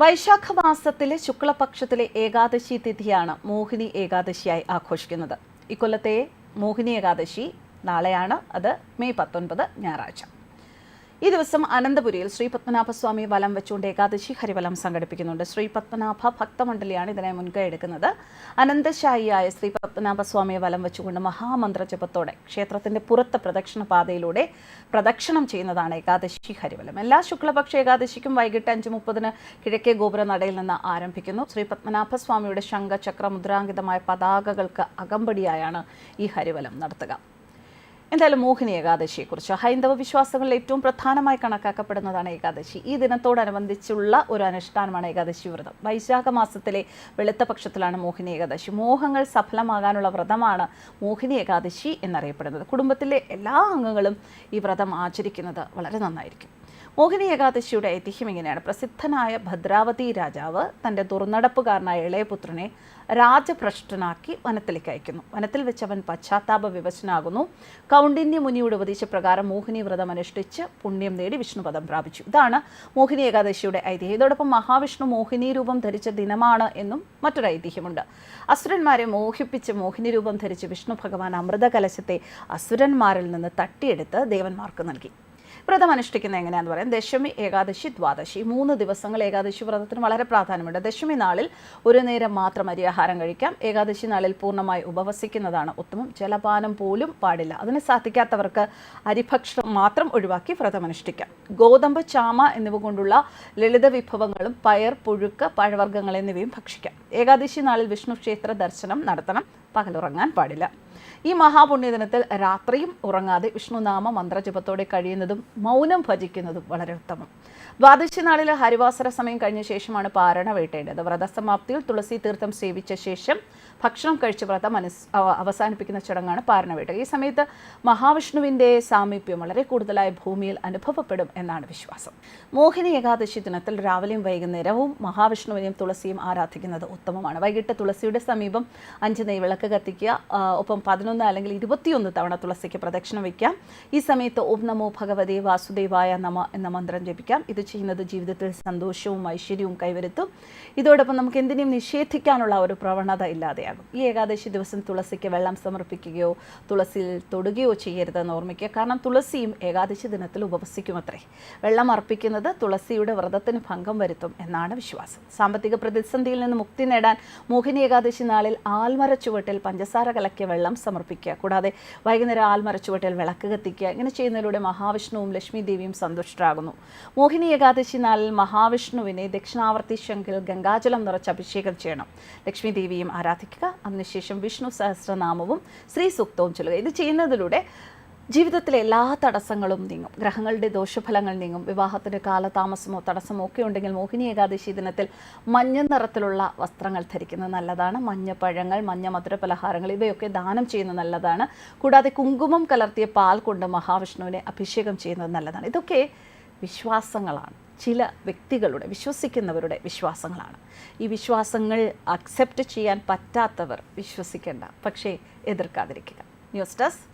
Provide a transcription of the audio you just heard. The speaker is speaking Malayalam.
വൈശാഖ മാസത്തിലെ ശുക്ലപക്ഷത്തിലെ ഏകാദശി തിഥിയാണ് മോഹിനി ഏകാദശിയായി ആഘോഷിക്കുന്നത്. ഇക്കൊല്ലത്തെ മോഹിനി ഏകാദശി നാളെയാണ്. അത് മെയ് പത്തൊൻപത് ഞായറാഴ്ച. ഈ ദിവസം അനന്തപുരിയിൽ ശ്രീ പത്മനാഭസ്വാമി വലം വെച്ചുകൊണ്ട് ഏകാദശി ഹരിവലം സംഘടിപ്പിക്കുന്നുണ്ട്. ശ്രീ പത്മനാഭ ഭക്തമണ്ഡലിയാണ് ഇതിനെ മുൻകൈ എടുക്കുന്നത്. അനന്തശായിയായ ശ്രീ പത്മനാഭസ്വാമിയെ വലം വെച്ചുകൊണ്ട് മഹാമന്ത്ര ജപത്തോടെ ക്ഷേത്രത്തിന്റെ പുറത്ത് പ്രദക്ഷിണ പാതയിലൂടെ പ്രദക്ഷിണം ചെയ്യുന്നതാണ് ഏകാദശി ഹരിവലം. എല്ലാ ശുക്ലപക്ഷ ഏകാദശിക്കും വൈകിട്ട് അഞ്ച് മുപ്പതിന് കിഴക്കേ ഗോപുര നടയിൽ നിന്ന് ആരംഭിക്കുന്നു. ശ്രീ പത്മനാഭസ്വാമിയുടെ ശംഖ ചക്ര മുദ്രാങ്കിതമായ പതാകകൾക്ക് അകമ്പടിയായാണ് ഈ ഹരിവലം നടത്തുക. എന്തായാലും മോഹിനി ഏകാദശിയെക്കുറിച്ച് ഹൈന്ദവ വിശ്വാസങ്ങളിൽ ഏറ്റവും പ്രധാനമായി കണക്കാക്കപ്പെടുന്നതാണ് ഏകാദശി. ഈ ദിനത്തോടനുബന്ധിച്ചുള്ള ഒരു അനുഷ്ഠാനമാണ് ഏകാദശി വ്രതം. വൈശാഖ മാസത്തിലെ വെളുത്ത പക്ഷത്തിലാണ് മോഹിനി ഏകാദശി. മോഹങ്ങൾ സഫലമാകാനുള്ള വ്രതമാണ് മോഹിനി ഏകാദശി എന്നറിയപ്പെടുന്നത്. കുടുംബത്തിലെ എല്ലാ അംഗങ്ങളും ഈ വ്രതം ആചരിക്കുന്നത് വളരെ നന്നായിരിക്കും. മോഹിനി ഏകാദശിയുടെ ഐതിഹ്യം ഇങ്ങനെയാണ്. പ്രസിദ്ധനായ ഭദ്രാവതി രാജാവ് തന്റെ ദുർനടപ്പുകാരനായ ഇളയപുത്രനെ രാജഭ്രഷ്ടനാക്കി വനത്തിലേക്ക് അയക്കുന്നു. വനത്തിൽ വെച്ച് അവൻ പശ്ചാത്താപ വിവശനാകുന്നു. കൗണ്ടിന്യ മുനിയുടെ ഉപദേശ പ്രകാരം മോഹിനി വ്രതം അനുഷ്ഠിച്ച് പുണ്യം നേടി വിഷ്ണുപദം പ്രാപിച്ചു. ഇതാണ് മോഹിനി ഏകാദശിയുടെ ഐതിഹ്യം. ഇതോടൊപ്പം മഹാവിഷ്ണു മോഹിനി രൂപം ധരിച്ച ദിനമാണ് എന്നും മറ്റൊരു ഐതിഹ്യമുണ്ട്. അസുരന്മാരെ മോഹിപ്പിച്ച് മോഹിനി രൂപം ധരിച്ച് വിഷ്ണു ഭഗവാൻ അമൃത കലശത്തെ അസുരന്മാരിൽ നിന്ന് തട്ടിയെടുത്ത് ദേവന്മാർക്ക് നൽകി. വ്രതം അനുഷ്ഠിക്കുന്നത് എങ്ങനെയാണെന്ന് പറയാം. ദശമി ഏകാദശി ദ്വാദശി. മൂന്ന് ദിവസങ്ങൾ ഏകാദശി വ്രതത്തിന് വളരെ പ്രാധാന്യമുണ്ട്. ദശമി നാളിൽ ഒരു നേരം മാത്രം അരിയാഹാരം കഴിക്കാം. ഏകാദശി നാളിൽ പൂർണമായി ഉപവസിക്കുന്നതാണ് ഉത്തമം. ജലപാനം പോലും പാടില്ല. അതിന് സാധിക്കാത്തവർക്ക് അരിഭക്ഷണം മാത്രം ഒഴിവാക്കി വ്രതം അനുഷ്ഠിക്കാം. ഗോതമ്പ് ചാമ എന്നിവ കൊണ്ടുള്ള ലളിത വിഭവങ്ങളും പയർ പുഴുക്ക് പഴവർഗങ്ങൾ എന്നിവയും ഭക്ഷിക്കാം. ഏകാദശി നാളിൽ വിഷ്ണു ക്ഷേത്ര ദർശനം നടത്തണം. പകലുറങ്ങാൻ പാടില്ല. ഈ മഹാപുണ്യദിനത്തിൽ രാത്രിയും ഉറങ്ങാതെ വിഷ്ണുനാമ മന്ത്രജപത്തോടെ കഴിയുന്നതും മൗനം ഭജിക്കുന്നതും വളരെ ഉത്തമം. ദ്വാദശി നാളിൽ ഹരിവാസര സമയം കഴിഞ്ഞ ശേഷമാണ് പാരണ വേട്ടേണ്ടത് വ്രതസമാപ്തിയിൽ തുളസി തീർത്ഥം സേവിച്ച ശേഷം ഭക്ഷണം കഴിച്ച് വ്രതം അനുസ് അവസാനിപ്പിക്കുന്ന ചടങ്ങാണ് പാരണവേട്ട ഈ സമയത്ത് മഹാവിഷ്ണുവിന്റെ സാമീപ്യം വളരെ കൂടുതലായി ഭൂമിയിൽ അനുഭവപ്പെടും എന്നാണ് വിശ്വാസം. മോഹിനി ഏകാദശി ദിനത്തിൽ രാവിലെയും വൈകുന്നേരവും മഹാവിഷ്ണുവിനെയും തുളസിയും ആരാധിക്കുന്നത് ഉത്തമമാണ്. വൈകിട്ട് തുളസിയുടെ സമീപം അഞ്ച് നെയ്വിളക്ക് കത്തിക്കുക. ഒപ്പം പതിനൊന്ന് അല്ലെങ്കിൽ ഇരുപത്തിയൊന്ന് തവണ തുളസിക്ക് പ്രദക്ഷിണം വയ്ക്കാം. ഈ സമയത്ത് ഓം നമോ ഭഗവതി വാസുദേവായ നമ എന്ന മന്ത്രം ജപിക്കാം. ഇത് ചെയ്യുന്നത് ജീവിതത്തിൽ സന്തോഷവും ഐശ്വര്യവും കൈവരുത്തും. ഇതോടൊപ്പം നമുക്ക് എന്തിനേയും നിഷേധിക്കാനുള്ള ഒരു പ്രവണത ഇല്ലാതെയാകും. ഈ ഏകാദശി ദിവസം തുളസിക്ക് വെള്ളം സമർപ്പിക്കുകയോ തുളസിയിൽ തൊടുകയോ ചെയ്യരുതെന്ന് ഓർമ്മിക്കുക. കാരണം തുളസിയും ഏകാദശി ദിനത്തിൽ ഉപവസിക്കുമത്രേ. വെള്ളം അർപ്പിക്കുന്നത് തുളസിയുടെ വ്രതത്തിന് ഭംഗം വരുത്തും എന്നാണ് വിശ്വാസം. സാമ്പത്തിക പ്രതിസന്ധിയിൽ നിന്ന് മുക്തി നേടാൻ മോഹിനി ഏകാദശി നാളിൽ ആൽമര ചുവട്ടിൽ പഞ്ചസാര കലക്കിയ വെള്ളം സമർപ്പിക്കുക. കൂടാതെ വൈകുന്നേരം ആൽമര ചുവട്ടിൽ വിളക്ക് കത്തിക്കുക. ഇങ്ങനെ ചെയ്യുന്നതിലൂടെ മഹാവിഷ്ണുവും ലക്ഷ്മി ദേവിയും സന്തുഷ്ടരാകുന്നു. മോഹിനി ഏകാദശി നാളിൽ മഹാവിഷ്ണുവിനെ ദക്ഷിണാവർത്തി ശങ്കിൽ ഗംഗാജലം നിറച്ച് അഭിഷേകം ചെയ്യണം. ലക്ഷ്മി ദേവിയും ആരാധിക്കുക. അതിനുശേഷം വിഷ്ണു സഹസ്രനാമവും ശ്രീ സൂക്തവും ചൊല്ലുക. ഇത് ചെയ്യുന്നതിലൂടെ ജീവിതത്തിലെ എല്ലാ തടസ്സങ്ങളും നീങ്ങും. ഗ്രഹങ്ങളുടെ ദോഷഫലങ്ങൾ നീങ്ങും. വിവാഹത്തിന് കാലതാമസമോ തടസ്സമോ ഒക്കെ ഉണ്ടെങ്കിൽ മോഹിനി ഏകാദശി ദിനത്തിൽ മഞ്ഞ നിറത്തിലുള്ള വസ്ത്രങ്ങൾ ധരിക്കുന്നത് നല്ലതാണ്. മഞ്ഞ പഴങ്ങൾ മഞ്ഞ മധുര പലഹാരങ്ങൾ ഇവയൊക്കെ ദാനം ചെയ്യുന്നത് നല്ലതാണ്. കൂടാതെ കുങ്കുമം കലർത്തിയ പാൽ കൊണ്ട് മഹാവിഷ്ണുവിനെ അഭിഷേകം ചെയ്യുന്നത് നല്ലതാണ്. ഇതൊക്കെ വിശ്വാസങ്ങളാണ്. ചില വ്യക്തികളുടെ വിശ്വസിക്കുന്നവരുടെ വിശ്വാസങ്ങളാണ്. ഈ വിശ്വാസങ്ങൾ അക്സെപ്റ്റ് ചെയ്യാൻ പറ്റാത്തവർ വിശ്വസിക്കേണ്ട പക്ഷേ എതിർക്കാതിരിക്കുക. News desk